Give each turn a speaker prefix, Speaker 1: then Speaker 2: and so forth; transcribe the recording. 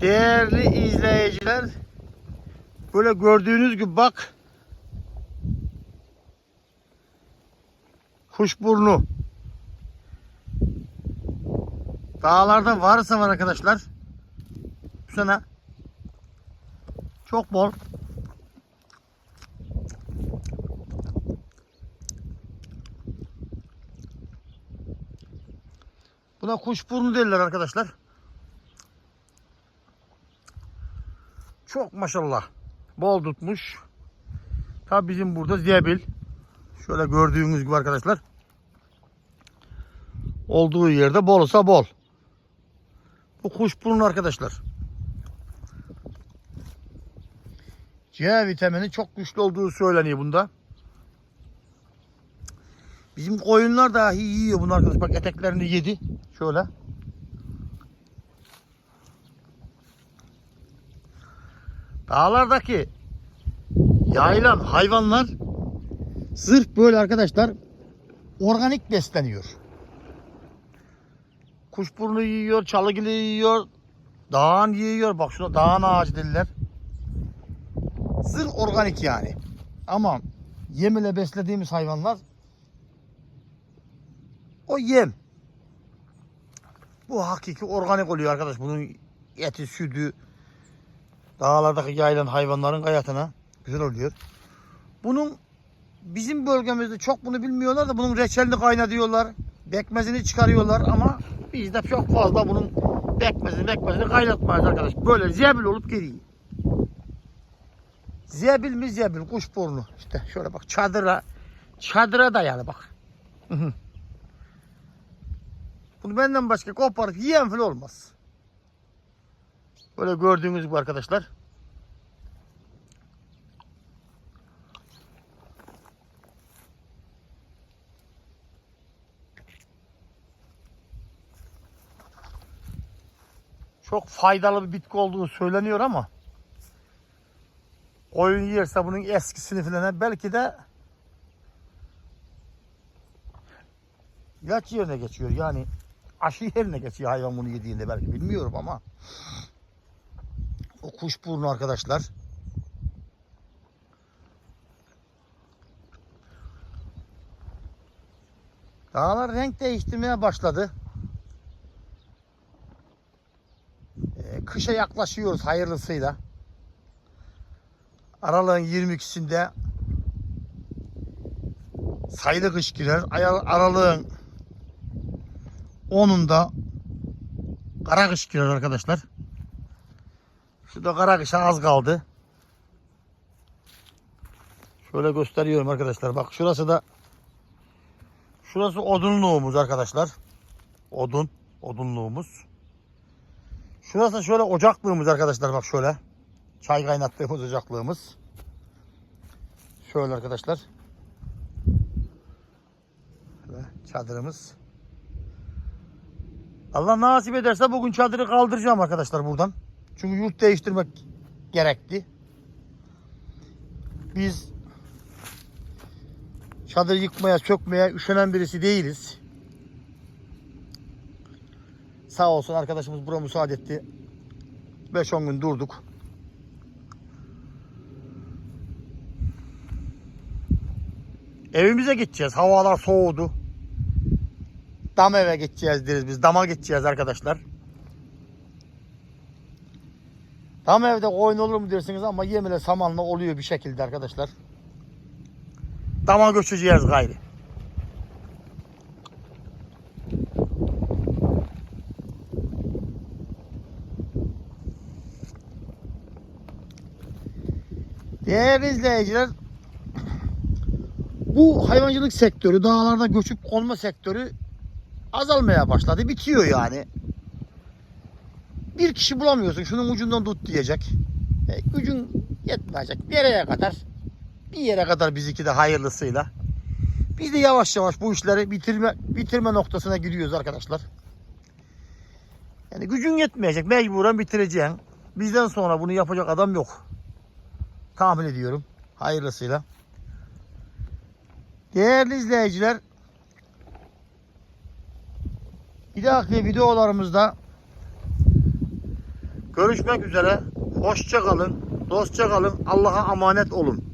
Speaker 1: Değerli izleyiciler, böyle gördüğünüz gibi bak. Kuşburnu. Dağlarda varsa var arkadaşlar. Bu sene çok bol. Buna kuşburnu derler arkadaşlar. Çok maşallah. Bol tutmuş. Tabi bizim burada zebil. Şöyle gördüğünüz gibi arkadaşlar. Olduğu yerde bolsa bol. Bu kuşburnu arkadaşlar. C vitamini çok güçlü olduğu söyleniyor bunda. Bizim koyunlar dahi yiyor bunu arkadaşlar. Bak eteklerini yedi. Şöyle. Dağlardaki yayılan hayvanlar sırf böyle arkadaşlar organik besleniyor. Kuşburnu yiyor, çalıgili yiyor, dağın yiyor. Bak şuna dağın ağacı dediler. Sırf organik yani. Ama yem ile beslediğimiz hayvanlar o yem. Bu hakiki organik oluyor arkadaş. Bunun eti, sütü, dağlardaki yayılan hayvanların hayatına güzel oluyor. Bunun bizim bölgemizde çok bunu bilmiyorlar da bunun reçelini kaynatıyorlar. Bekmezini çıkarıyorlar ama bizde çok fazla bunun bekmezini bekmezini kaynatmayız arkadaş. Böyle zebil olup geliyor. Zebil mi zebil kuşburnu. İşte şöyle bak çadıra çadıra dayalı bak. Bunu benden başka koparıp yiyen falan olmaz. Böyle gördüğünüz gibi arkadaşlar. Çok faydalı bir bitki olduğu söyleniyor ama koyun yerse bunun eskisini falan belki de ilaç yerine geçiyor. Yani aşı yerine geçiyor hayvan bunu yediğinde belki bilmiyorum ama o kuşburnu arkadaşlar Dağlar renk değiştirmeye başladı. Ee, kışa yaklaşıyoruz hayırlısıyla. Aralığın 22'sinde sayılı kış girer. Aralığın 10'unda kara kış girer arkadaşlar. Şurada kara kışa az kaldı. Şöyle gösteriyorum arkadaşlar. Bak şurası da şurası odunluğumuz arkadaşlar. Odun. Odunluğumuz. Şurası şöyle ocaklığımız arkadaşlar. Bak şöyle. Çay kaynattığımız ocaklığımız. Şöyle arkadaşlar. Şöyle çadırımız. Allah nasip ederse bugün çadırı kaldıracağım arkadaşlar buradan. Çünkü yurt değiştirmek gerekti. Biz çadır yıkmaya, sökmeye üşenen birisi değiliz. Sağ olsun arkadaşımız buna müsaade etti. 5-10 gün durduk. Evimize gideceğiz. Havalar soğudu. Dam eve gideceğiz deriz biz. Dama gideceğiz arkadaşlar. Dam evde koyun olur mu dersiniz ama yemile samanla oluyor bir şekilde arkadaşlar. Dama göçeceğiz gayrı. Değerli izleyiciler bu hayvancılık sektörü, dağlarda göçüp olma sektörü azalmaya başladı. Bitiyor yani. Bir kişi bulamıyorsun. Şunun ucundan tut diyecek. E, gücün yetmeyecek. Nereye kadar? Bir yere kadar bizimki de hayırlısıyla. Biz de yavaş yavaş bu işleri bitirme bitirme noktasına giriyoruz arkadaşlar. Yani gücün yetmeyecek. Mecburen bitireceksin. Bizden sonra bunu yapacak adam yok. Tahmin ediyorum. Hayırlısıyla. Değerli izleyiciler bir dahaki videolarımızda Görüşmek üzere. Hoşça kalın. Dostça kalın. Allah'a emanet olun.